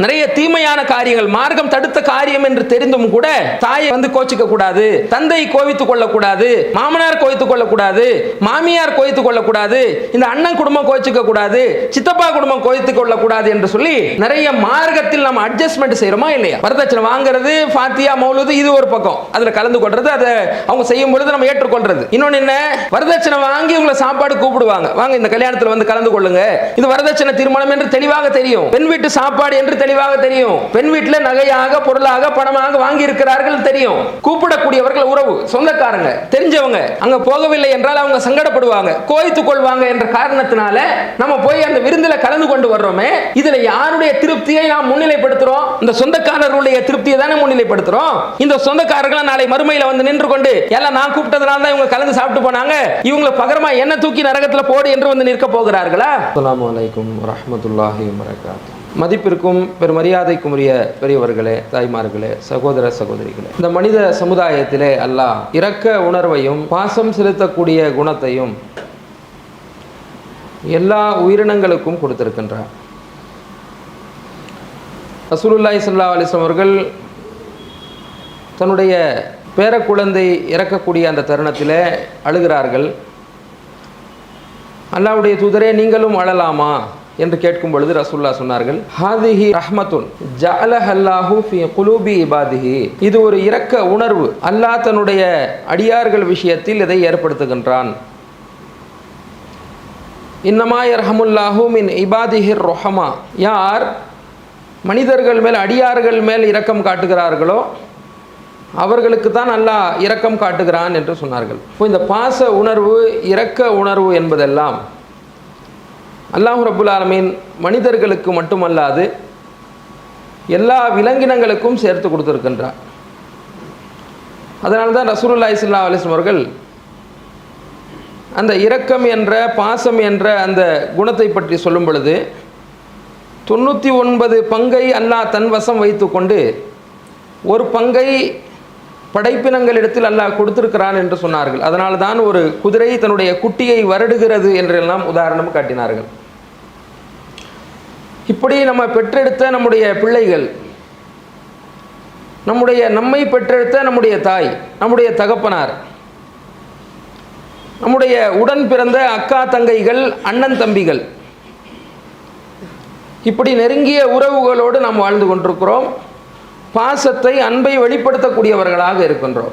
நிறைய தீமையான காரியங்கள் மார்க்கம் தடுத்த காரியம் என்று தெரிந்தும் கூட தாயை வந்து கோச்சிக்க கூடாது தந்தை கோவித்துக் கொள்ளக்கூடாது மாமனார் கோவித்துக் கொள்ளக்கூடாது மாமியார் கோவித்துக் கொள்ளக்கூடாது இந்த அண்ணன் குடும்பம் கோச்சிக்க கூடாது சித்தப்பா குடும்பம் கோவித்துக் கொள்ளக்கூடாது என்று சொல்லி நிறைய மார்க்கத்தில் நம்ம அட்ஜஸ்ட்மெண்ட் செய்யறோமா இல்லையா? வரதட்சணை வாங்குறது பாத்தியா மௌலுது இது ஒரு பக்கம். அதுல கலந்து கொள்றது அதை அவங்க செய்யும் பொழுது நம்ம ஏற்றுக்கொள்றது. இன்னொன்னு என்ன? வரதட்சணை வாங்கி உங்களை சாப்பாடு கூப்பிடுவாங்க. வாங்க இந்த கல்யாணத்துல வந்து கலந்து கொள்ளுங்க. இது வரதட்சணை திருமணம் என்று தெளிவாக தெரியும். பெண் வீட்டு சாப்பாடு என்று தெளிவாக தெரியும். பெண் வீட்டுல நகையாக பொருளாக பணமாக வாங்கி இருக்கிறார்கள் தெரியும். கூப்பிடக்கூடியவர்கள் உறவு சொந்தக்காரங்க தெரிஞ்சவங்க. அங்க போகவில்லை என்றால் அவங்க சங்கடப்படுவாங்க. கோய்த்துக் கொள்வாங்க என்ற காரணத்தினால நம்ம போய் அந்த விருந்துல கலந்து கொண்டு வர்றோமே. இதுல யாருடைய திருப்தியை நாம் முன்னிலைப்படுத்துறோம்? இந்த சொந்தக்காரர்களுடைய திருப்தியை தானே முன்னிலைப்படுத்துறோம்? இந்த சொந்தக்காரர்கள் நாளை மறுமையில வந்து நின்று கொண்டு எல்லாம் நான் கூப்பிட்டதுனால தான் இவங்க கலந்து சாப்பிட்டு போனாங்க. இவங்களை பகரமா என்ன தூக்கி நரகத்துல போடு என்று வந்து நிற்க போகிறார்களா? அஸ்ஸலாமு வலைக்கம் வரமத்துல்லாஹி வரகாத்து மதிப்பிற்கும் பெருமரியாதைக்கும் உரிய பெரியவர்களே தாய்மார்களே சகோதர சகோதரிகளே. இந்த மனித சமுதாயத்திலே அல்லாஹ் இரக்க உணர்வையும் பாசம் செலுத்தக்கூடிய குணத்தையும் எல்லா உயிரினங்களுக்கும் கொடுத்திருக்கின்றார். ரசூலுல்லாஹி சல்லா அலிஸ்லாம் அவர்கள் தன்னுடைய பேரக்குழந்தை இறக்கக்கூடிய அந்த தருணத்தில் அழுகிறார்கள். அல்லாவுடைய தூதரே நீங்களும் அழலாமா? என்று கேட்கும் பொழுது ரசூல்லா சொன்னார்கள் ஹாதிஹி ரஹ்மத்துன் ஜஅலஹல்லாஹு ஃபி குலூபி இபாதிஹி. இது ஒரு இரக்க உணர்வு. அல்லாஹ் தன்னுடைய அடியார்கள் விஷயத்தில் இதை ஏற்படுத்துகின்றான். இன்னமா யர்ஹமுல்லாஹு மின் இபாதிஹிர் ரொஹமா யார் மனிதர்கள் மேல் அடியார்கள் மேல் இரக்கம் காட்டுகிறார்களோ அவர்களுக்கு தான் அல்லாஹ் இரக்கம் காட்டுகிறான் என்று சொன்னார்கள். இப்போ இந்த பாச உணர்வு இரக்க உணர்வு என்பதெல்லாம் அல்லாஹு ரபுல் ஆலமீன் மனிதர்களுக்கு மட்டுமல்லாது எல்லா விலங்கினங்களுக்கும் சேர்த்து கொடுத்துருக்கின்றார் அதனால தான் ரசூலுல்லாஹி ஸல்லல்லாஹு அலைஹி அவர்கள் அந்த இரக்கம் என்ற பாசம் என்ற அந்த குணத்தை பற்றி சொல்லும் பொழுது தொண்ணூற்றி ஒன்பது பங்கை அல்லாஹ் தன் வசம் வைத்துக்கொண்டு ஒரு பங்கை படைப்பினங்களிடத்தில் அல்லாஹ் கொடுத்திருக்கிறான் என்று சொன்னார்கள். அதனால்தான் ஒரு குதிரை தன்னுடைய குட்டியை வருடுகிறது என்றெல்லாம் உதாரணம் காட்டினார்கள். இப்படி நம்ம பெற்றெடுத்த நம்முடைய பிள்ளைகள் நம்முடைய நம்மை பெற்றெடுத்த நம்முடைய தாய் நம்முடைய தகப்பனார் நம்முடைய உடன் பிறந்த அக்கா தங்கைகள் அண்ணன் தம்பிகள் இப்படி நெருங்கிய உறவுகளோடு நாம் வாழ்ந்து கொண்டிருக்கிறோம். பாசத்தை அன்பை வெளிப்படுத்தக்கூடியவர்களாக இருக்கின்றோம்.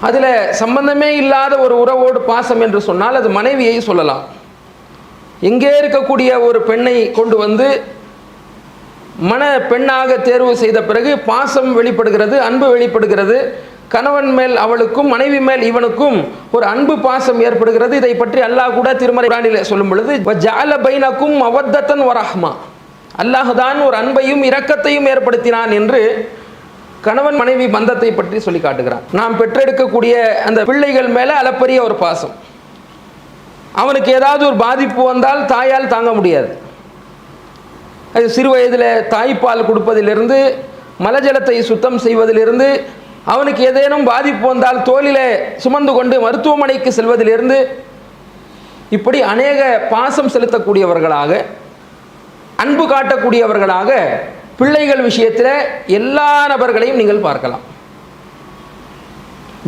அதில் சம்பந்தமே இல்லாத ஒரு உறவோடு பாசம் என்று சொன்னால் அது மனைவியை சொல்லலாம். இங்கே இருக்கக்கூடிய ஒரு பெண்ணை கொண்டு வந்து மன பெண்ணாக தேர்வு செய்த பிறகு பாசம் வெளிப்படுகிறது அன்பு வெளிப்படுகிறது. கணவன் மேல் அவளுக்கும் மனைவி மேல் இவனுக்கும் ஒரு அன்பு பாசம் ஏற்படுகிறது. இதை பற்றி அல்லாஹ் கூட திருமறை குரானிலே சொல்லும் பொழுது ஜால பைனக்கும் அவத்தத்தன் வரஹ்மா அல்லாஹுதான் ஒரு அன்பையும் இரக்கத்தையும் ஏற்படுத்தினான் என்று கணவன் மனைவி பந்தத்தை பற்றி சொல்லி காட்டுகிறான். நாம் பெற்றெடுக்கக்கூடிய அந்த பிள்ளைகள் மேலே அளப்பரிய ஒரு பாசம். அவனுக்கு ஏதாவது ஒரு பாதிப்பு வந்தால் தாயால் தாங்க முடியாது. அது சிறு வயதில் தாய்ப்பால் கொடுப்பதிலிருந்து மலஜலத்தை சுத்தம் செய்வதிலிருந்து அவனுக்கு ஏதேனும் பாதிப்பு வந்தால் தோளிலே சுமந்து கொண்டு மருத்துவமனைக்கு செல்வதிலிருந்து இப்படி அநேக பாசம் செலுத்தக்கூடியவர்களாக அன்பு காட்டக்கூடியவர்களாக பிள்ளைகள் விஷயத்தில் எல்லா நபர்களையும் நீங்கள் பார்க்கலாம்.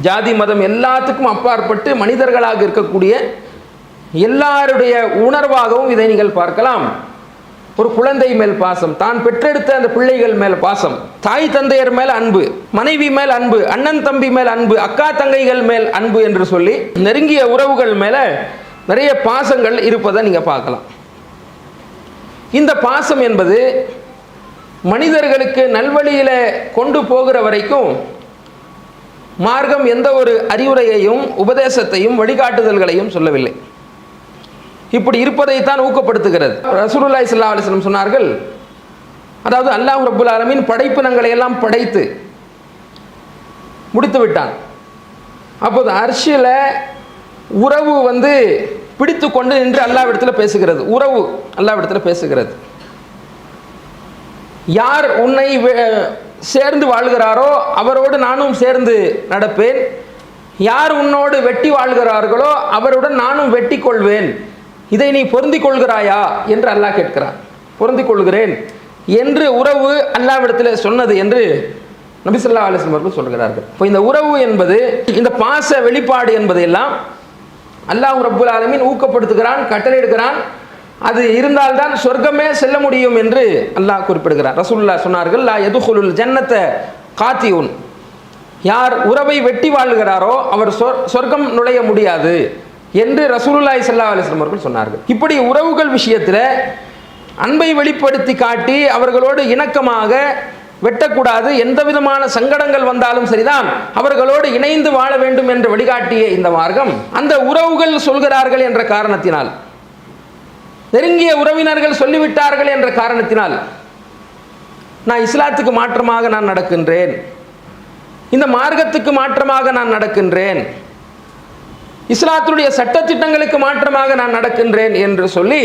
ஜாதி மதம் எல்லாத்துக்கும் அப்பாற்பட்டு மனிதர்களாக இருக்கக்கூடிய எல்லாருடைய உணர்வாகவும் இதை நீங்கள் பார்க்கலாம். ஒரு குழந்தை மேல் பாசம் தான் பெற்றெடுத்த அந்த பிள்ளைகள் மேல் பாசம் தாய் தந்தையர் மேல் அன்பு மனைவி மேல் அன்பு அண்ணன் தம்பி மேல் அன்பு அக்கா தங்கைகள் மேல் அன்பு என்று சொல்லி நெருங்கிய உறவுகள் மேல நிறைய பாசங்கள் இருப்பதை நீங்க பார்க்கலாம். இந்த பாசம் என்பது மனிதர்களுக்கு நல்வழியில கொண்டு போகிற வரைக்கும் மார்க்கம் எந்த ஒரு அறிவுரையையும் உபதேசத்தையும் வழிகாட்டுதல்களையும் சொல்லவில்லை. இப்படி இருப்பதைத்தான் ஊக்கப்படுத்துகிறது. ரசூலுல்லாய் சல்லா அலிஸ்லம் சொன்னார்கள் அதாவது அல்லாஹ் ரபுல் ஆலமின் படைப்பினங்களை எல்லாம் படைத்து முடித்து விட்டான். அப்போது அரிசியில் உறவு வந்து பிடித்து கொண்டு நின்று அல்லாவிடத்தில் பேசுகிறது. உறவு அல்லாவிடத்தில் பேசுகிறது. யார் உன்னை வே- சேர்ந்து வாழ்கிறாரோ அவரோடு நானும் சேர்ந்து நடப்பேன். யார் உன்னோடு வெட்டி வாழ்கிறார்களோ அவருடன் நானும் வெட்டி கொள்வேன். இதை நீ பொருந்திக் கொள்கிறாயா? என்று அல்லாஹ் கேட்கிறான். பொருந்திக் கொள்கிறேன். என்று உறவு அல்லாவிடத்தில் சொன்னது என்று நபிசல்லா அலிஸ்லம் அவர்கள் சொல்கிறார்கள். இப்போ இந்த உறவு என்பது இந்த பாச வெளிப்பாடு என்பது எல்லாம் அல்லாஹ் ரபுல் ஆலமின் ஊக்கப்படுத்துகிறான் கட்டளையிடுகிறான். அது இருந்தால்தான் சொர்க்கமே செல்ல முடியும் என்று அல்லாஹ் குறிப்பிடுகிறார் ரசூல்லா சொன்னார்கள் லா எதுகுலுல் ஜன்னத்தை காத்தியுன். யார் உறவை வெட்டி வாழ்கிறாரோ அவர் சொர்க்கம் நுழைய முடியாது. என்று ரசூலுல்லாய் சல்லா அலிஸ்லம் அவர்கள் சொன்னார்கள். இப்படி உறவுகள் விஷயத்தில் அன்பை வெளிப்படுத்தி காட்டி அவர்களோடு இணக்கமாக வெட்டக்கூடாது. எந்த விதமான சங்கடங்கள் வந்தாலும் சரிதான். அவர்களோடு இணைந்து வாழ வேண்டும் என்று வழிகாட்டிய இந்த மார்க்கம் அந்த உறவுகள் சொல்கிறார்கள் என்ற காரணத்தினால் நெருங்கிய உறவினர்கள் சொல்லிவிட்டார்கள் என்ற காரணத்தினால் நான் இஸ்லாத்துக்கு மாற்றமாக நான் நடக்கின்றேன். இந்த மார்க்கத்துக்கு மாற்றமாக நான் நடக்கின்றேன். இஸ்லாத்தினுடைய சட்டத்திட்டங்களுக்கு மாற்றமாக நான் நடக்கின்றேன் என்று சொல்லி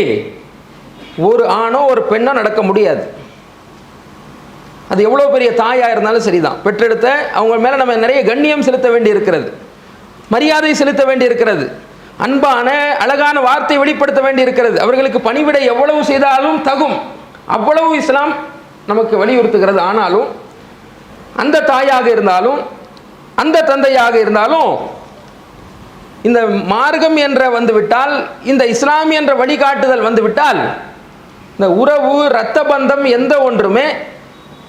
ஒரு ஆணோ ஒரு பெண்ணோ நடக்க முடியாது. அது எவ்வளோ பெரிய தாயாக இருந்தாலும் சரிதான். பெற்றெடுத்த அவங்க மேலே நம்ம நிறைய கண்ணியம் செலுத்த வேண்டி இருக்கிறது மரியாதை செலுத்த வேண்டி இருக்கிறது அன்பான அழகான வார்த்தை வெளிப்படுத்த வேண்டி இருக்கிறது அவர்களுக்கு பணிவிடை எவ்வளவு செய்தாலும் தகும். அவ்வளவு இஸ்லாம் நமக்கு வலியுறுத்துகிறது. ஆனாலும் அந்த தாயாக இருந்தாலும் அந்த தந்தையாக இருந்தாலும் இந்த மார்க்கம் என்ற வந்துவிட்டால் இந்த இஸ்லாம் என்ற வழிகாட்டுதல் வந்துவிட்டால் இந்த உறவு இரத்த பந்தம் எந்த ஒன்றுமே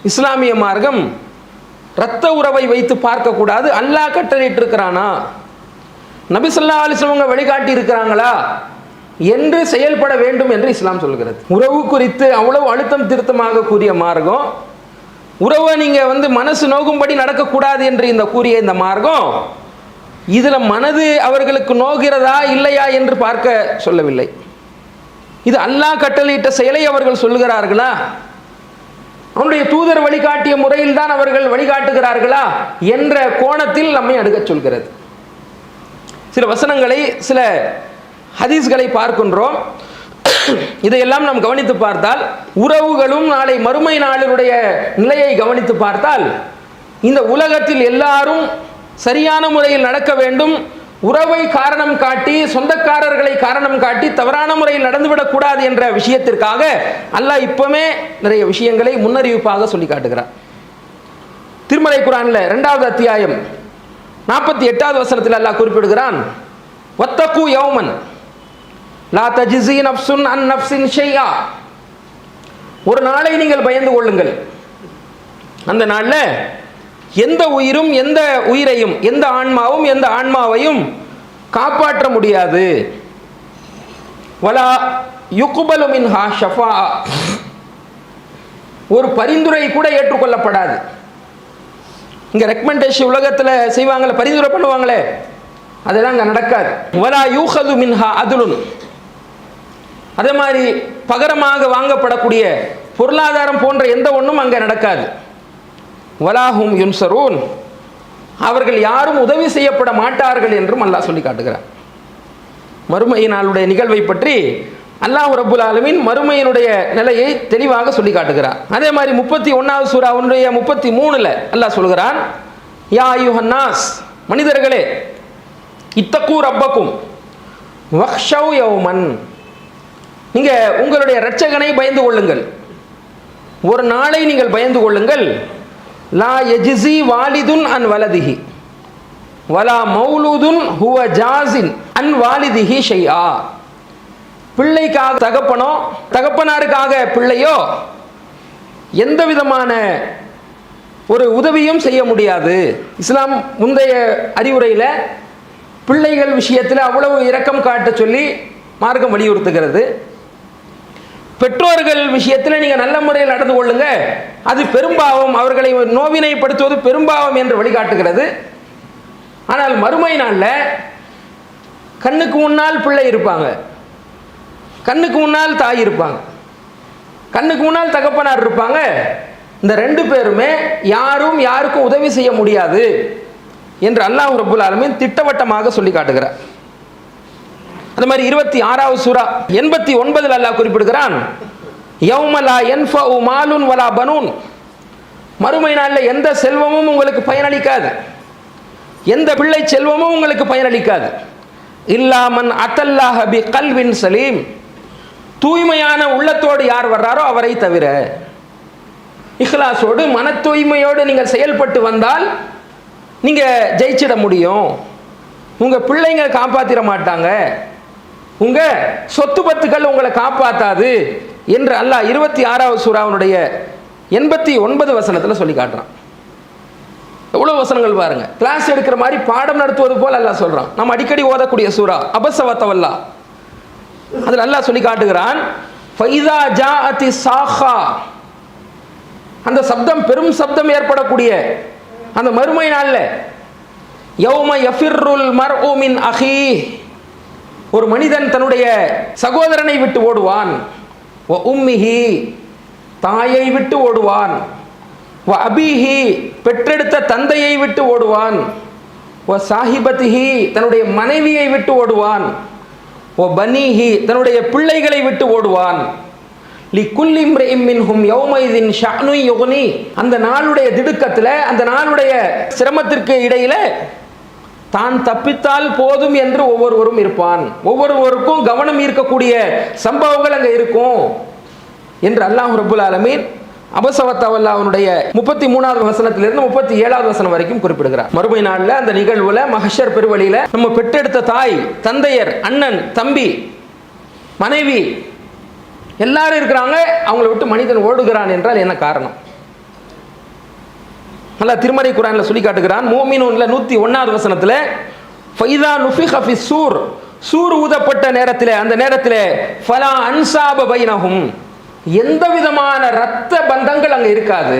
இஸ்லாமிய மார்க்கம் இரத்த உறவை வைத்து பார்க்கக்கூடாது. அல்லாஹ் கட்டளையிட்டிருக்கிறானா? நபிசல்லா அலிஸ்லவங்க வழிகாட்டி இருக்கிறாங்களா என்று செயல்பட வேண்டும் என்று இஸ்லாம் சொல்கிறது. உறவு குறித்து அவ்வளவு அழுத்தம் திருத்தமாக கூறிய மார்க்கம் உறவை நீங்கள் வந்து மனசு நோகும்படி நடக்கக்கூடாது என்று இந்த கூறிய இந்த மார்க்கம் இதில் மனது அவர்களுக்கு நோகிறதா இல்லையா என்று பார்க்க சொல்லவில்லை. இது அல்லாஹ் கட்டளையிட்ட செயலை அவர்கள் சொல்லுகிறார்களா? அவனுடைய தூதர் வழிகாட்டிய முறையில் தான் அவர்கள் வழிகாட்டுகிறார்களா என்ற கோணத்தில் நம்மை அணுகச் சொல்கிறது. சில வசனங்களை சில ஹதீஸ்களை பார்க்கின்றோம். இதையெல்லாம் நாம் கவனித்து பார்த்தால் உறவுகளும் நாளை மறுமை நாளினுடைய நிலையை கவனித்து பார்த்தால் இந்த உலகத்தில் எல்லாரும் சரியான முறையில் நடக்க வேண்டும். உறவை காரணம் காட்டி சொந்தக்காரர்களை காரணம் காட்டி தவறான முறையில் நடந்துவிடக்கூடாது என்ற விஷயத்திற்காக அல்லாஹ் இப்பவுமே நிறைய விஷயங்களை முன்னறிவிப்பாக சொல்லி காட்டுகிறார். திருமலை குரான்ல இரண்டாவது அத்தியாயம் நாற்பத்தி எட்டாவது வசனத்தில் அல்லாஹ் குறிப்பிடுகிறான் வத்தகு யௌமன் லா தஜிசி நப்சுன் அன் நப்சின் ஷெய்யா ஒரு நாளை நீங்கள் பயந்து கொள்ளுங்கள். அந்த நாளில் எந்த உயிரும் எந்த உயிரையும் எந்த ஆன்மாவும் எந்த ஆன்மாவையும் காப்பாற்ற முடியாது. வலா யுக்குபலு மின்ஹா ஷஃபா. ஒரு பரிந்துரை கூட ஏற்றுக்கொள்ளப்படாது. இங்கே ரெக்கமெண்டேஷன் உலகத்தில் செய்வாங்களே பரிந்துரை பண்ணுவாங்களே அதெல்லாம் அங்கே நடக்காது. வலா யூஹது மின்ஹா அதுலுன். அதே மாதிரி பகரமாக வாங்கப்படக்கூடிய பொருளாதாரம் போன்ற எந்த ஒன்றும் அங்கே நடக்காது. வலாஹும் யுன்சரூன். அவர்கள் யாரும் உதவி செய்யப்பட மாட்டார்கள் என்றும் அல்லாஹ் சொல்லி காட்டுகிறார். மறுமை நாளுடைய நிகழ்வை பற்றி அல்லாஹ் ரபுல் ஆலமின் மறுமையினுடைய நிலையை தெளிவாக சொல்லி காட்டுகிறார். அதே மாதிரி முப்பத்தி ஒன்றாவது சூறாவுடைய முப்பத்தி மூணில் அல்லாஹ் சொல்கிறான் யா யுஹன்னாஸ் மனிதர்களே இத்தக்கூ ரப்பக்கும் வக்ஷவ் யவுமன் நீங்கள் உங்களுடைய இரட்சகனை பயந்து கொள்ளுங்கள். ஒரு நாளை நீங்கள் பயந்து கொள்ளுங்கள். லா எஜிசி வாலிதுன் அன் வலதிஹி வலா மௌலூதுன் ஹுவ ஜாசின் அன் வாலிதிஹி ஷையா பிள்ளைக்காக தகப்பனோ தகப்பனாருக்காக பிள்ளையோ எந்த விதமான ஒரு உதவியும் செய்ய முடியாது. இஸ்லாம் முந்தைய அறிவுரையில் பிள்ளைகள் விஷயத்தில் அவ்வளவு இரக்கம் காட்ட சொல்லி மார்க்கம் வலியுறுத்துகிறது. பெற்றோர்கள் விஷயத்தில் நீங்கள் நல்ல முறையில் நடந்து கொள்ளுங்க. அது பெரும்பாவம் அவர்களை நோவினைப்படுத்துவது பெரும்பாவம் என்று வழிகாட்டுகிறது. ஆனால் மறுமை நாளில் கண்ணுக்கு முன்னால் பிள்ளை இருப்பாங்க. கண்ணுக்கு முன்னால் தாய் இருப்பாங்க. கண்ணுக்கு முன்னால் தகப்பனார் இருப்பாங்க. இந்த ரெண்டு பேருமே யாரும் யாருக்கும் உதவி செய்ய முடியாது என்று அல்லாஹ் ரபுல் ஆலமின் திட்டவட்டமாக சொல்லி காட்டுகிறார். அந்த மாதிரி இருபத்தி ஆறாவது சூரா எண்பத்தி ஒன்பதில் அல்லாஹ் குறிப்பிடுகிறான் யௌமலா என்ஃபு மாலுன் வலா பனூன். மறுமை நாளில் எந்த செல்வமும் உங்களுக்கு பயனளிக்காது. எந்த பிள்ளை செல்வமும் உங்களுக்கு பயனளிக்காது. இல்லாமன் அத்தல்லாஹ பி கல்வின் சலீம். தூய்மையான உள்ளத்தோடு யார் வர்றாரோ அவரை தவிர இஹ்லாஸோடு மன தூய்மையோடு நீங்கள் செயல்பட்டு வந்தால் நீங்கள் ஜெயிச்சிட முடியும். உங்கள் பிள்ளைங்க காப்பாற்றிட மாட்டாங்க. உங்கள் சொத்து பத்துக்கள் உங்களை காப்பாற்றாது என்று அல்லாஹ் இருபத்தி ஆறாவது சூறாவனுடைய எண்பத்தி ஒன்பது வசனத்தில் சொல்லி காட்டுறான். எவ்வளோ வசனங்கள் பாருங்க. கிளாஸ் எடுக்கிற மாதிரி பாடம் நடத்துவது போல் அல்லாஹ் சொல்கிறான் நம்ம அடிக்கடி ஓதக்கூடிய சூறா அபசவத்தவல்லா. அதில் அல்லாஹ் சொல்லி காட்டுகிறான் ஃபைதா ஜா அதி சாஹா. அந்த சப்தம் பெரும் சப்தம் ஏற்படக்கூடிய அந்த மறுமை நாளில் யௌம யஃபிர்ருல் மர்ஊமின் அஹீ. ஒரு மனிதன் தன்னுடைய சகோதரனை விட்டு ஓடுவான். வ உம்மிஹி தாயை விட்டு ஓடுவான். வ அபிஹி பெற்றெடுத்த தந்தையை விட்டு ஓடுவான். ஓ சாஹிபத்திஹி தன்னுடைய மனைவியை விட்டு ஓடுவான். ஓ பனிஹி தன்னுடைய பிள்ளைகளை விட்டு ஓடுவான். லி குல்லிம் மின்ஹும் யௌமைதின் ஷானு யோனி அந்த நாளுடைய திடுக்கத்தில் அந்த நாளுடைய சிரமத்திற்கு இடையில தான் தப்பித்தால் போதும் என்று ஒவ்வொருவரும் இருப்பான். ஒவ்வொருவருக்கும் கவனம் ஈர்க்கக்கூடிய சம்பவங்கள் அங்கே இருக்கும் என்று அல்லாஹ் ரபுல் ஆலமீன் அபசவத்தவல்லாவுடைய முப்பத்தி மூணாவது வசனத்திலிருந்து முப்பத்தி ஏழாவது வசனம் வரைக்கும் குறிப்பிடுகிறார். மறுமை நாளில் அந்த நிகழ்வுல மகஷர் பெருவழியில நம்ம பெற்றெடுத்த தாய் தந்தையர் அண்ணன் தம்பி மனைவி எல்லாரும் இருக்கிறாங்க. அவங்கள விட்டு மனிதன் ஓடுகிறான் என்றால் என்ன காரணம்? நல்லா திருமறை குரானில் சொல்லி காட்டுகிறான். மோமினூனில் நூற்றி ஒன்றாவது வசனத்தில் ஃபைதா நுஃபி ஹஃபி சூர். சூர் ஊதப்பட்ட நேரத்தில் அந்த நேரத்தில் ஃபலா அன்சாப பைனகும் எந்த விதமான ரத்த பந்தங்கள் அங்கே இருக்காது.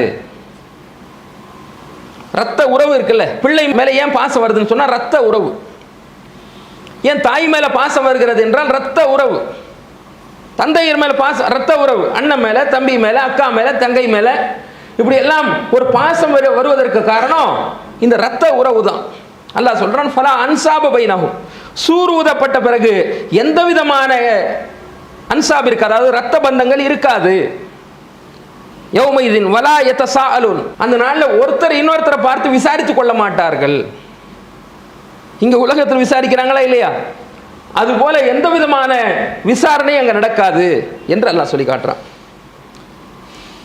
ரத்த உறவு இருக்குல்ல பிள்ளை மேலே ஏன் பாசம் வருதுன்னு சொன்னால் ரத்த உறவு. ஏன் தாய் மேலே பாசம் வருகிறது என்றால் ரத்த உறவு. தந்தையர் மேலே பாசம் ரத்த உறவு. அண்ணன் மேலே தம்பி மேலே அக்கா மேலே தங்கை மேலே இப்படி எல்லாம் ஒரு பாசம் வரு- வருவதற்கு காரணம் இந்த ரத்த உறவு தான் அல்லாஹ் சொல்கிறான் ஃபலா அன்சாப பைனஹும் சூர் ஊதப்பட்ட பிறகு எந்த விதமான அன்சாப் இருக்காது. அதாவது ரத்த பந்தங்கள் இருக்காது. யௌமைதின் வலா எத்தசா அந்த நாளில் ஒருத்தர் இன்னொருத்தரை பார்த்து விசாரித்து கொள்ள மாட்டார்கள். இங்கே உலகத்தில் விசாரிக்கிறாங்களா இல்லையா? அதுபோல எந்த விதமான விசாரணை அங்கே நடக்காது என்று எல்லாம் சொல்லி காட்டுறான்.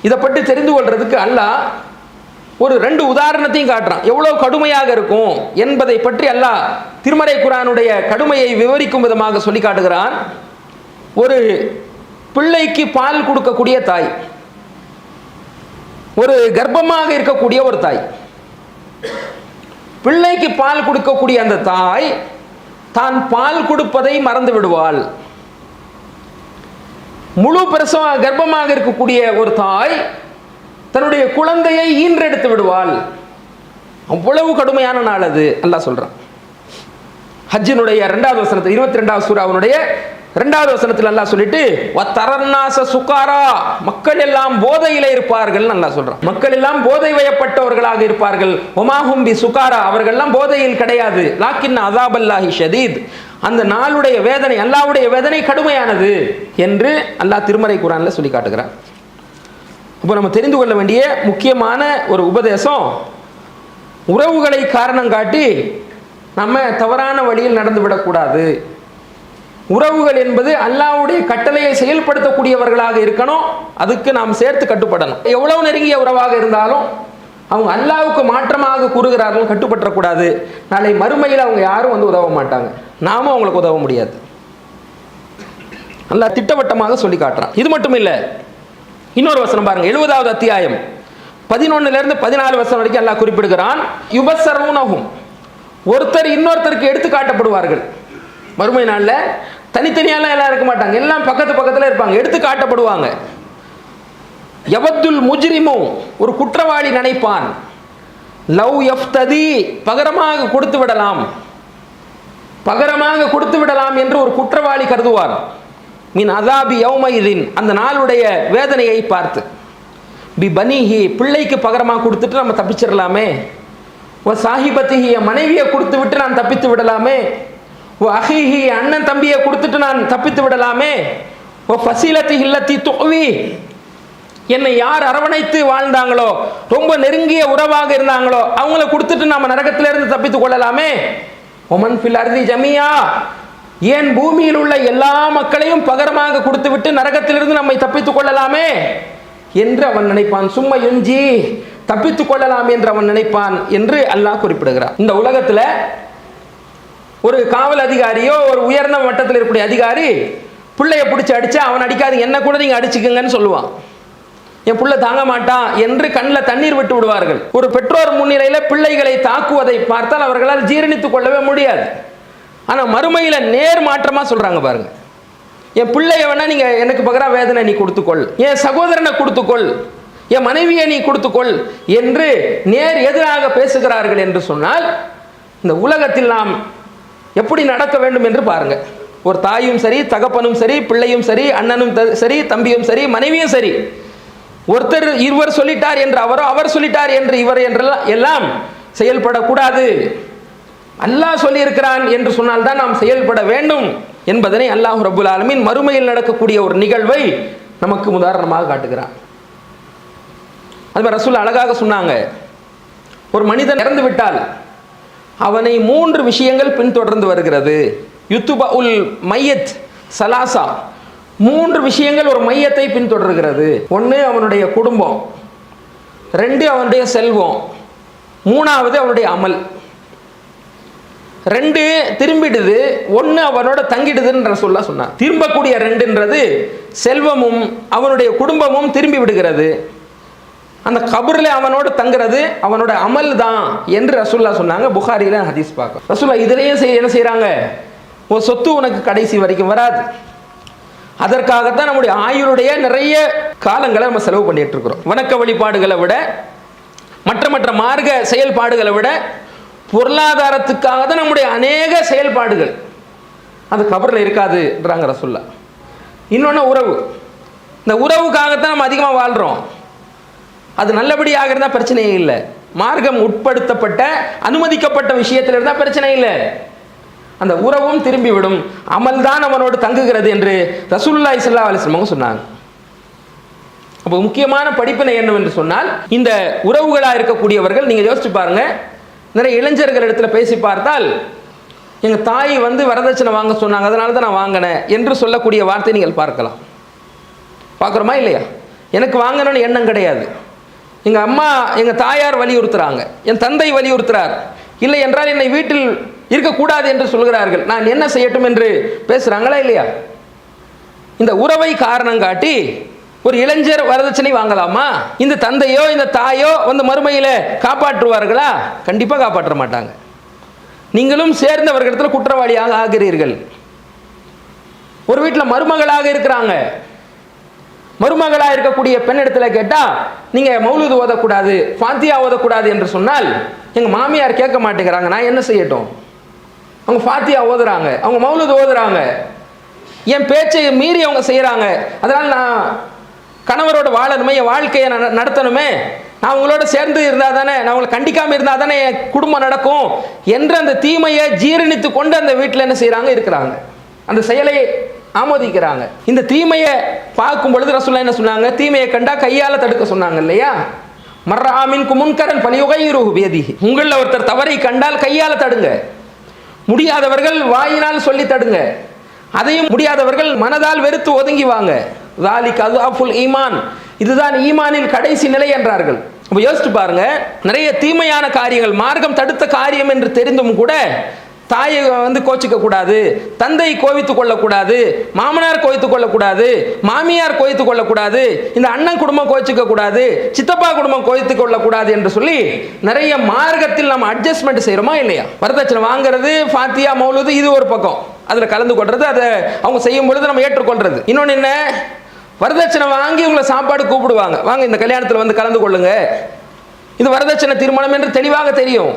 இதை பற்றி தெரிந்து கொள்றதுக்கு அல்லாஹ் ஒரு ரெண்டு உதாரணத்தையும் காட்டுறான். எவ்வளவு கடுமையாக இருக்கும் என்பதை பற்றி அல்லாஹ் திருமறை குரானுடைய கடுமையை விவரிக்கும் விதமாக சொல்லி காட்டுகிறான். ஒரு பிள்ளைக்கு பால் கொடுக்கக்கூடிய தாய் ஒரு கர்ப்பமாக இருக்கக்கூடிய ஒரு தாய் பிள்ளைக்கு பால் கொடுக்கக்கூடிய அந்த தாய் தான் பால் கொடுப்பதை மறந்து விடுவாள். முழு பிரசவ கர்ப்பமாக இருக்கக்கூடிய ஒரு தாய் தன்னுடைய குழந்தையை ஈன்றெடுத்து விடுவாள். அவ்வளவு கடுமையான நாள் அது அல்லா சொல்றான். ஹஜ்ஜினுடைய ரெண்டாவது வசனத்தில் இருபத்தி ரெண்டாவது சூறாவினுடைய ரெண்டாவது வசனத்தில் நல்லா சொல்லிட்டு தரநாச சுகாரா. மக்கள் எல்லாம் போதையில இருப்பார்கள் நல்லா சொல்றான். மக்கள் எல்லாம் போதை வயப்பட்டவர்களாக இருப்பார்கள். ஒமாஹும்பி சுகாரா. அவர்கள் எல்லாம் போதையில் கிடையாது. லாக்கின் அதாபல்லாஹி ஷதீத். அந்த நாளுடைய வேதனை அல்லாவுடைய வேதனை கடுமையானது என்று அல்லாஹ் திருமறை குரானில் சொல்லி காட்டுகிறார் இப்போ நம்ம தெரிந்து கொள்ள வேண்டிய முக்கியமான ஒரு உபதேசம் உறவுகளை காரணம் காட்டி நம்ம தவறான வழியில் நடந்து விடக்கூடாது. உறவுகள் என்பது அல்லாஹ்வுடைய கட்டளையை செயல்படுத்தக்கூடியவர்களாக இருக்கணும் அதுக்கு நாம் சேர்த்து கட்டுப்படணும். எவ்வளவு நெருங்கிய உறவாக இருந்தாலும் அவங்க அல்லாவுக்கு மாற்றமாக கூறுகிறார்கள் கட்டுப்பற்றக்கூடாது நாளை மறுமையில் அவங்க யாரும் வந்து உதவ மாட்டாங்க. நாமும் அவங்களுக்கு உதவ முடியாது. நல்லா திட்டவட்டமாக சொல்லி காட்டுறான். இது மட்டும் இல்லை இன்னொரு வசனம் பாருங்க எழுபதாவது அத்தியாயம். பதினொன்னுலேருந்து பதினாலு வருஷம் வரைக்கும் எல்லாம் குறிப்பிடுகிறான் யுபசரூனகும் ஒருத்தர் இன்னொருத்தருக்கு எடுத்து காட்டப்படுவார்கள். மறுமை நாளில் தனித்தனியாலாம் எல்லாம் இருக்க மாட்டாங்க. எல்லாம் பக்கத்து பக்கத்தில் இருப்பாங்க. எடுத்து காட்டப்படுவாங்க. எவத்துல் முஜ்ரிமும் ஒரு குற்றவாளி நினைப்பான். லவ் எஃப்ததி பகரமாக கொடுத்து விடலாம். பகரமாக கொடுத்து விடலாம் என்று ஒரு குற்றவாளி கருதுவார். மின் அதாபி யௌமைதின் அந்த நாளுடைய வேதனையை பார்த்து பி பனிஹி பிள்ளைக்கு பகரமாக கொடுத்துட்டு நம்ம தப்பிச்சிடலாமே. ஓ சாஹிபத்திஹி என் மனைவியை கொடுத்து விட்டு நான் தப்பித்து விடலாமே. ஓ அஹிஹி அண்ணன் தம்பியை கொடுத்துட்டு நான் தப்பித்து விடலாமே. ஓ ஃபசீலத்தி இல்லத்தி தோவி என்னை யார் அரவணைத்து வாழ்ந்தாங்களோ ரொம்ப நெருங்கிய உறவாக இருந்தாங்களோ அவங்கள கொடுத்துட்டு நாம் நரகத்திலிருந்து தப்பித்து கொள்ளலாமே. ஒமன் ஃபில் அருதி ஜமியா ஏன் பூமியில் உள்ள எல்லா மக்களையும் பகரமாக கொடுத்துவிட்டு நரகத்திலிருந்து நம்மை தப்பித்துக் கொள்ளலாமே? என்று அவன் நினைப்பான். சும்மா எஞ்சி தப்பித்துக் கொள்ளலாம் என்று அவன் நினைப்பான் என்று அல்லாஹ் குறிப்பிடுகிறார் இந்த உலகத்தில் ஒரு காவல் அதிகாரியோ ஒரு உயர்ந்த மட்டத்தில் இருக்கக்கூடிய அதிகாரி பிள்ளைய பிடிச்சி அடிச்சா அவன் அடிக்காது என்ன கூட நீங்கள் அடிச்சுக்கங்கன்னு சொல்லுவான். என் புள்ள தாங்க மாட்டான் என்று கண்ணில் தண்ணீர் விட்டு விடுவார்கள். ஒரு பெற்றோர் முன்னிலையில் பிள்ளைகளை தாக்குவதை பார்த்தால் அவர்களால் ஜீரணித்துக் கொள்ளவே முடியாது. ஆனால் மறுமையில் நேர் மாற்றமாக சொல்கிறாங்க பாருங்க. என் பிள்ளைய வேணா நீங்கள் எனக்கு பகரா வேதனை நீ கொடுத்துக்கொள். என் சகோதரனை கொடுத்துக்கொள். என் மனைவியை நீ கொடுத்துக்கொள் என்று நேர் எதிராக பேசுகிறார்கள் என்று சொன்னால் இந்த உலகத்தில் நாம் எப்படி நடக்க வேண்டும் என்று பாருங்க. ஒரு தாயும் சரி தகப்பனும் சரி பிள்ளையும் சரி அண்ணனும் த- சரி தம்பியும் சரி மனைவியும் சரி. ஒருத்தர் இருவர் சொல்லிட்டார் என்று அவரோ அவர் சொல்லிட்டார் என்று இவர் என்றெல்லாம் எல்லாம் செயல்படக்கூடாது. அல்லாஹ் சொல்லியிருக்கிறான் என்று சொன்னால்தான் நாம் செயல்பட வேண்டும் என்பதனை அல்லாஹ் ரபுல் ஆலமின் மறுமையில் நடக்கக்கூடிய ஒரு நிகழ்வை நமக்கு உதாரணமாக காட்டுகிறான். அது மாதிரி ரசூல் அழகாக சொன்னாங்க. ஒரு மனிதன் இறந்து விட்டால் அவனை மூன்று விஷயங்கள் பின்தொடர்ந்து வருகிறது. யுத்துபா உல் மையத் சலாசா. மூன்று விஷயங்கள் ஒரு மையத்தை பின்தொடர்கிறது. ஒன்று அவனுடைய குடும்பம். ரெண்டு அவனுடைய செல்வம். மூணாவது அவனுடைய அமல். ரெண்டு திரும்பிடுது ஒன்று அவனோட தங்கிடுதுன்ற சொல்ல சொன்னான் திரும்பக்கூடிய ரெண்டுன்றது செல்வமும் அவனுடைய குடும்பமும் திரும்பி விடுகிறது. அந்த கபரில் அவனோடு தங்குறது அவனோட அமல் தான் என்று ரசுல்லா சொன்னாங்க. புகாரியில் ஹதீஸ் பார்க்க ரசுல்லா இதுலேயும் செய் என்ன செய்கிறாங்க உன் சொத்து உனக்கு கடைசி வரைக்கும் வராது. அதற்காகத்தான் நம்முடைய ஆயுளுடைய நிறைய காலங்களை நம்ம செலவு பண்ணிட்டு இருக்கிறோம். வணக்க வழிபாடுகளை விட மற்ற மற்ற மார்க்க செயல்பாடுகளை விட பொருளாதாரத்துக்காக தான் நம்முடைய அநேக செயல்பாடுகள். அது கபரில் இருக்காதுன்றாங்க ரசுல்லா. இன்னொன்று உறவு. இந்த உறவுக்காகத்தான் நம்ம அதிகமாக வாழ்கிறோம் அது நல்லபடியாக இருந்தால் பிரச்சனையே இல்லை. மார்க்கம் உட்படுத்தப்பட்ட அனுமதிக்கப்பட்ட விஷயத்தில் இருந்தால் பிரச்சனை இல்லை. அந்த உறவும் திரும்பிவிடும். அமல் தான் அவனோடு தங்குகிறது என்று ரசூல்லா இஸ்லா அலைஹி சொன்னாங்க. அப்போ முக்கியமான படிப்பினை என்னவென்று சொன்னால் இந்த உறவுகளாக இருக்கக்கூடியவர்கள் நீங்கள் யோசிச்சு பாருங்க நிறைய இளைஞர்கள் இடத்துல பேசி பார்த்தால் எங்கள் தாய் வந்து வரதட்சணை வாங்க சொன்னாங்க அதனால தான் நான் வாங்கினேன் என்று சொல்லக்கூடிய வார்த்தை நீங்கள் பார்க்கலாம். பார்க்குறோமா இல்லையா? எனக்கு வாங்கணும்னு எண்ணம் கிடையாது. எங்கள் அம்மா எங்கள் தாயார் வலியுறுத்துகிறாங்க என் தந்தை வலியுறுத்துறார். இல்லை என்றால் என்னை வீட்டில் இருக்கக்கூடாது என்று சொல்கிறார்கள் நான் என்ன செய்யட்டும் என்று பேசுகிறாங்களா இல்லையா? இந்த உறவை காரணம் காட்டி ஒரு இளைஞர் வரதட்சணை வாங்கலாமா? இந்த தந்தையோ இந்த தாயோ வந்து மறுமையில் காப்பாற்றுவார்களா? கண்டிப்பாக காப்பாற்ற மாட்டாங்க. நீங்களும் சேர்ந்தவர்களிடத்தில் குற்றவாளியாக ஆகிறீர்கள். ஒரு வீட்டில் மருமகளாக இருக்கிறாங்க. மருமகளாக இருக்கக்கூடிய பெண்ணிடத்தில் கேட்டால் நீங்கள் மௌலுது ஓதக்கூடாது ஃபாத்தியா ஓதக்கூடாது என்று சொன்னால் எங்கள் மாமியார் கேட்க மாட்டேங்கிறாங்க. நான் என்ன செய்யட்டும்? அவங்க ஃபாத்தியா ஓதுறாங்க. அவங்க மௌலுது ஓதுறாங்க. என் பேச்சை மீறி அவங்க செய்கிறாங்க அதனால் நான் கணவரோட வாழணுமே என் வாழ்க்கையை நான் நடத்தணுமே. நான் உங்களோட சேர்ந்து இருந்தால் தானே நான் உங்களை கண்டிக்காமல் இருந்தால் தானே என் குடும்பம் நடக்கும் என்ற அந்த தீமையை ஜீரணித்து கொண்டு அந்த வீட்டில் என்ன செய்கிறாங்க இருக்கிறாங்க. அந்த செயலை ஆமோதிக்கிறாங்க. இந்த தீமையை பார்க்கும் பொழுது ரசுல்லா என்ன சொன்னாங்க? தீமையை கண்டா கையால் தடுக்க சொன்னாங்க இல்லையா? மர்ராமின் குமுன்கரன் பலியுகை வேதி உங்களில் ஒருத்தர் தவறை கண்டால் கையால் தடுங்க. முடியாதவர்கள் வாயினால் சொல்லி தடுங்க. அதையும் முடியாதவர்கள் மனதால் வெறுத்து ஒதுங்கி வாங்க. தாலிக் அஃபுல் ஈமான் இதுதான் ஈமானின் கடைசி நிலை என்றார்கள். இப்போ யோசிச்சு பாருங்க. நிறைய தீமையான காரியங்கள் மார்க்கம் தடுத்த காரியம் என்று தெரிந்தும் கூட தாயை வந்து கோச்சிக்க கூடாது தந்தை கோவித்து கொள்ளக்கூடாது மாமனார் கோவித்து கொள்ளக்கூடாது மாமியார் கோவித்து கொள்ளக்கூடாது இந்த அண்ணன் குடும்பம் கோச்சிக்க கூடாது சித்தப்பா குடும்பம் கோவித்து கொள்ளக்கூடாது என்று சொல்லி நிறைய மார்க்கத்தில் நம்ம அட்ஜஸ்ட்மெண்ட் செய்கிறோமா இல்லையா? வரதட்சணை வாங்குறது ஃபாத்தியா மௌலுது இது ஒரு பக்கம். அதில் கலந்து கொள்றது அதை அவங்க செய்யும் பொழுது நம்ம ஏற்றுக்கொள்வது இன்னொன்று என்ன? வரதட்சணை வாங்கி உங்களை சாப்பாடு கூப்பிடுவாங்க. வாங்க இந்த கல்யாணத்தில் வந்து கலந்து கொள்ளுங்க. இது வரதட்சணை திருமணம் என்று தெளிவாக தெரியும்.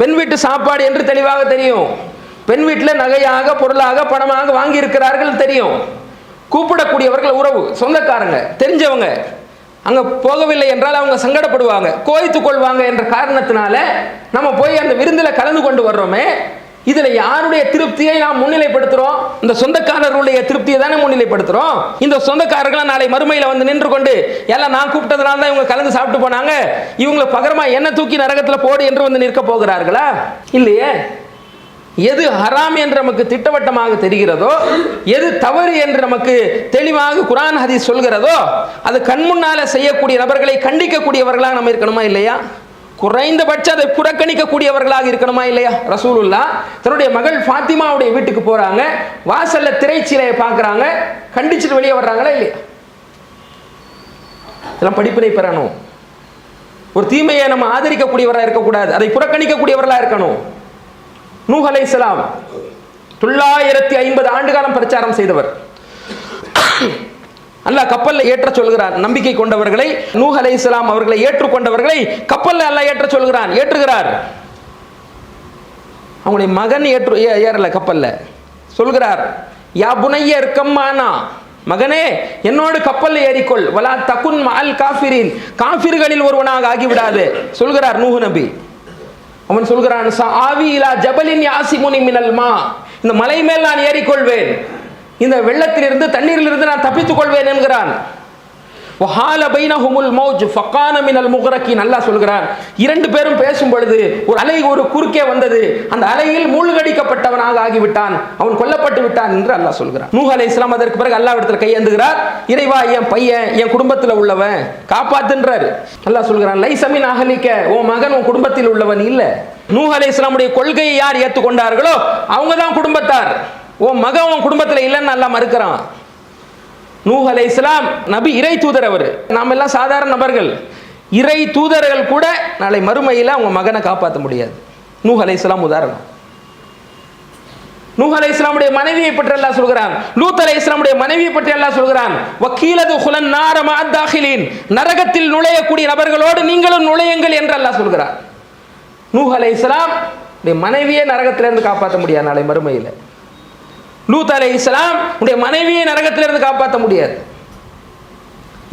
பெண் வீட்டு சாப்பாடு என்று தெளிவாக தெரியும். பெண் வீட்டில் நகையாக பொருளாக பணமாக வாங்கி இருக்கிறார்கள் தெரியும். கூப்பிடக்கூடியவர்கள் உறவு சொந்தக்காரங்க தெரிஞ்சவங்க. அங்கே போகவில்லை என்றால் அவங்க சங்கடப்படுவாங்க கோய்த்து கொள்வாங்க என்ற காரணத்தினால நம்ம போய் அந்த விருந்தில் கலந்து கொண்டு வர்றோமே. இதுல யாருடைய திருப்தியை நாம் முன்னிலைப்படுத்துறோம்? இந்த சொந்தக்காரர்களுடைய திருப்தியை தானே முன்னிலைப்படுத்துறோம்? இந்த சொந்தக்காரர்களை நாளை மறுமையில வந்து நின்று கொண்டு எல்லாம் நான் கூப்பிட்டதுனால தான் இவங்க கலந்து சாப்பிட்டு போனாங்க. இவங்களை பகரமா என்ன தூக்கி நரகத்துல போடு என்று வந்து நிற்க போகிறார்களா? இல்லையே. எது ஹராம் என்று நமக்கு திட்டவட்டமாக தெரிகிறதோ எது தவறு என்று நமக்கு தெளிவாக குரான் ஹதீஸ் சொல்கிறதோ அது கண்முன்னால செய்யக்கூடிய நபர்களை கண்டிக்கக்கூடியவர்களாக நம்ம இருக்கணுமா இல்லையா? குறைந்தபட்சம் அதை புறக்கணிக்கக்கூடியவர்களாக இருக்கணுமா இல்லையா? ரசூலுல்லா தன்னுடைய மகள் ஃபாத்திமாவுடைய வீட்டுக்கு போறாங்க. வாசல்ல திரைச்சீலையை பார்க்குறாங்க. கண்டிச்சுட்டு வெளியே வர்றாங்களா இல்லையா? இதெல்லாம் படிப்பினை பெறணும். ஒரு தீமையை நம்ம ஆதரிக்கக்கூடியவராக இருக்கக்கூடாது. அதை புறக்கணிக்கக்கூடியவர்களாக இருக்கணும். நூஹ் இஸ்லாம் தொள்ளாயிரத்தி ஐம்பது ஆண்டு காலம் பிரச்சாரம் செய்தவர். அல்லாஹ் கப்பல்ல ஏற்ற சொல்கிறான். நம்பிக்கை கொண்டவர்களை நூஹ் அலைஹிஸ்ஸலாம் அவர்களை ஏற்றுக்கொண்டவர்களை கப்பல்ல அல்லாஹ் ஏற்ற சொல்கிறான். ஏற்றுகிறார். அவங்களுடைய மகன் ஏற்று ஏறல கப்பல்ல. சொல்கிறார் யா புனைய இருக்கம்மானா மகனே என்னோடு கப்பல்ல ஏறிக்கொள். வலா தகுன் மால் காஃபிரின். காஃபிர்களில் ஒருவனாக ஆகிவிடாது. சொல்கிறார் நூஹு நபி. அவன் சொல்கிறான் ஆவி இலா ஜபலின் யாசிமுனி மினல் மா. இந்த மலை மேல் நான் ஏறிக்கொள்வேன். இந்த வெள்ளத்திலிருந்து தண்ணீரிலிருந்து நான் தப்பித்துக் கொள்வேன் என்கிறான். வஹால பைனஹுமுல் மௌஜ் ஃபக்கான மினல் முகரக்கி நல்லா சொல்கிறான் இரண்டு பேரும் பேசும் பொழுது ஒரு அலை ஒரு குறுக்கே வந்தது. அந்த அலையில் மூழ்கடிக்கப்பட்டவனாக ஆகிவிட்டான். அவன் கொல்லப்பட்டு விட்டான் என்று அல்லாஹ் சொல்கிறான். நூஹ் அலை இஸ்லாம் அதற்கு பிறகு அல்லாவிடத்தில் கையேந்துகிறார். இறைவா என் பையன் என் குடும்பத்தில் உள்ளவன் காப்பாத்துன்றார். அல்லாஹ் சொல்கிறான் லைசமின் அகலிக்க உன் மகன் உன் குடும்பத்தில் உள்ளவன் இல்லை. நூஹ் அலை இஸ்லாமுடைய கொள்கையை யார் ஏற்றுக்கொண்டார்களோ அவங்க தான் குடும்பத்தார். உன் மகன் உன் குடும்பத்தில் இல்லைன்னு நல்லா மறுக்கிறான். நூஹ் அலை இஸ்லாம் நபி இறை தூதர் அவர். நாம் எல்லாம் சாதாரண நபர்கள். இறை தூதர்கள் கூட நாளை மறுமையில் அவங்க மகனை காப்பாற்ற முடியாது. நூஹ் அலை இஸ்லாம் உதாரணம். நூஹ் அலை இஸ்லாமுடைய மனைவியை பற்றி எல்லாம் சொல்கிறான். லூத் அலை இஸ்லாமுடைய மனைவியை பற்றி எல்லாம் சொல்கிறான். வக்கீலது ஹுலன் நாரமா தாஹிலின் நரகத்தில் நுழையக்கூடிய நபர்களோடு நீங்களும் நுழையுங்கள் என்று எல்லாம் சொல்கிறார் நூஹ் அலை இஸ்லாம் மனைவியே நரகத்திலிருந்து காப்பாற்ற முடியாது நாளை மறுமையில். லூத் அலை இஸ்லாம் உடைய மனைவியை நரகத்திலிருந்து காப்பாற்ற முடியாது.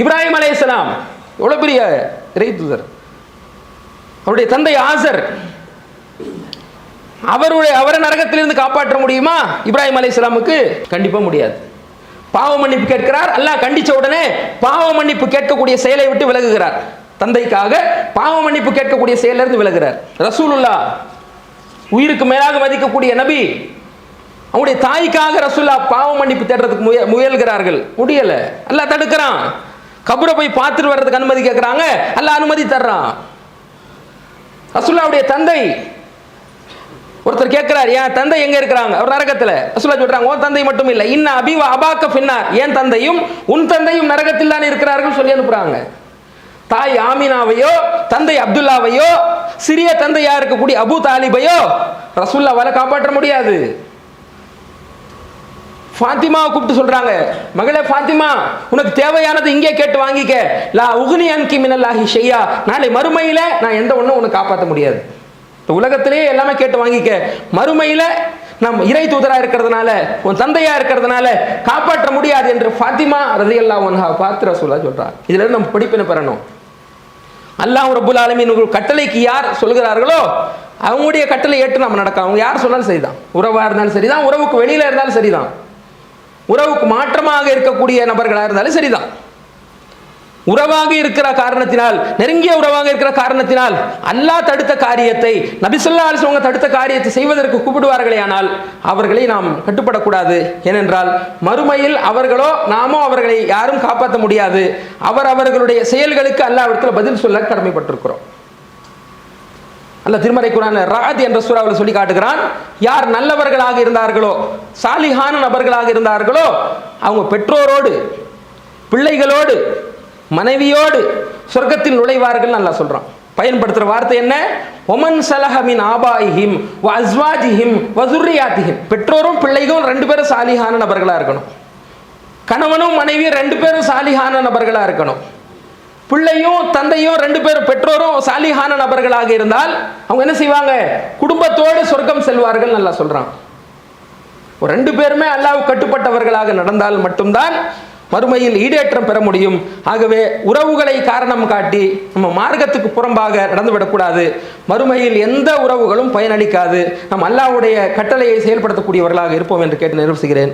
இப்ராஹிம் அலை இஸ்லாம் எவ்வளோ பெரிய இறைத்துதர் அவருடைய தந்தை ஆசர் அவருடைய அவரை நரகத்திலிருந்து காப்பாற்ற முடியுமா? இப்ராஹிம் அலை இஸ்லாமுக்கு கண்டிப்பாக முடியாது. பாவ மன்னிப்பு கேட்கிறார் அல்லாஹ் கண்டிச்ச உடனே பாவ மன்னிப்பு கேட்கக்கூடிய செயலை விட்டு விலகுகிறார். தந்தைக்காக பாவ மன்னிப்பு கேட்கக்கூடிய செயலிருந்து விலகிறார் ரசூலுல்லா உயிருக்கு மேலாக மதிக்கக்கூடிய நபி அவங்களுடைய தாய்க்காக ரசுல்லா பாவ மன்னிப்பு தேடுறதுக்கு முய முயல்கிறார்கள். முடியலை. அல்லாஹ் தடுக்கிறான். கபரை போய் பார்த்துட்டு வர்றதுக்கு அனுமதி கேட்குறாங்க அல்லாஹ் அனுமதி தர்றான். ரசுல்லாவுடைய தந்தை ஒருத்தர் கேட்கிறார் என் தந்தை எங்க இருக்கிறாங்க? அவர் நரகத்தில். ரசுல்லா சொல்றாங்க உன் தந்தை மட்டும் இல்லை. இன்ன அபிவ அபாக்க பின்னார் என் தந்தையும்? உன் தந்தையும் நரகத்தில் தான் இருக்கிறார்கள் சொல்லி அனுப்புறாங்க. தாய் ஆமினாவையோ தந்தை அப்துல்லாவையோ சிறிய தந்தையா இருக்கக்கூடிய அபு தாலிபையோ ரசுல்லாவால் காப்பாற்ற முடியாது. ஃபாத்திமாவை கூப்பிட்டு சொல்றாங்க. மகளே ஃபாத்திமா உனக்கு தேவையானது இங்கே கேட்டு வாங்கிக்க. லா உகுனி அன்கி மினல்லாஹி ஷையா. நாளை மறுமையில நான் எந்த ஒன்றும் உனக்கு காப்பாற்ற முடியாது. இந்த உலகத்திலேயே எல்லாமே கேட்டு வாங்கிக்க. மறுமையில நம் இறை தூதராக இருக்கிறதுனால உன் தந்தையா இருக்கிறதுனால காப்பாற்ற முடியாது என்று ஃபாத்திமா ரதியல்லா ஒன்ஹா பார்த்து ரசூலா சொல்றார் இதுல இருந்து நம்ம படிப்பினை பெறணும். அல்லாஹ் ரபுல் ஆலமீன் கட்டளைக்கு யார் சொல்கிறார்களோ அவங்களுடைய கட்டளை ஏற்று நம்ம நடக்கலாம். அவங்க யார் சொன்னாலும் சரிதான். உறவாக இருந்தாலும் சரிதான். உறவுக்கு வெளியில இருந்தாலும் சரிதான். உறவுக்கு மாற்றமாக இருக்கக்கூடிய நபர்களாக இருந்தாலும் சரிதான். உறவாக இருக்கிற காரணத்தினால் நெருங்கிய உறவாக இருக்கிற காரணத்தினால் அல்லாஹ் தடுத்த காரியத்தை நபிசுல்லா அலிசவங்க தடுத்த காரியத்தை செய்வதற்கு கூப்பிடுவார்களே ஆனால் அவர்களை நாம் கட்டுப்படக்கூடாது. ஏனென்றால் மறுமையில் அவர்களோ நாமோ அவர்களை யாரும் காப்பாற்ற முடியாது. அவர் அவர்களுடைய செயல்களுக்கு அல்லாவிடத்தில் பதில் சொல்ல கடமைப்பட்டிருக்கிறோம். அல்ல திருமறை குரான் ராத் என்ற சூறாவில் சொல்லி காட்டுகிறான். யார் நல்லவர்களாக இருந்தார்களோ சாலிஹான நபர்களாக இருந்தார்களோ அவங்க பெற்றோரோடு பிள்ளைகளோடு மனைவியோடு சொர்க்கத்தில் நுழைவார்கள் நல்லா சொல்கிறான் பயன்படுத்துகிற வார்த்தை என்ன? ஒமன் சலஹமின் ஆபாயிஹிம் வ அஸ்வாஜிஹிம் வசுரியாத்திஹிம் பெற்றோரும் பிள்ளைகளும் ரெண்டு பேரும் சாலிஹான நபர்களாக இருக்கணும். கணவனும் மனைவியும் ரெண்டு பேரும் சாலிஹான நபர்களாக இருக்கணும். பிள்ளையும் தந்தையும் ரெண்டு பேரும் பெற்றோரும் சாலிஹான நபர்களாக இருந்தால் அவங்க என்ன செய்வாங்க? குடும்பத்தோடு சொர்க்கம் செல்வார்கள் நல்லா சொல்றான். ரெண்டு பேருமே அல்லாஹ் கட்டுப்பட்டவர்களாக நடந்தால் மட்டும்தான் மறுமையில் ஈடேற்றம் பெற முடியும். ஆகவே உறவுகளை காரணம் காட்டி நம்ம மார்க்கத்துக்கு புறம்பாக நடந்துவிடக்கூடாது மறுமையில் எந்த உறவுகளும் பயனளிக்காது. நம் அல்லாஹ்வுடைய கட்டளையை செயல்படுத்தக்கூடியவர்களாக இருப்போம் என்று கேட்டு நிறைவு செய்கிறேன்.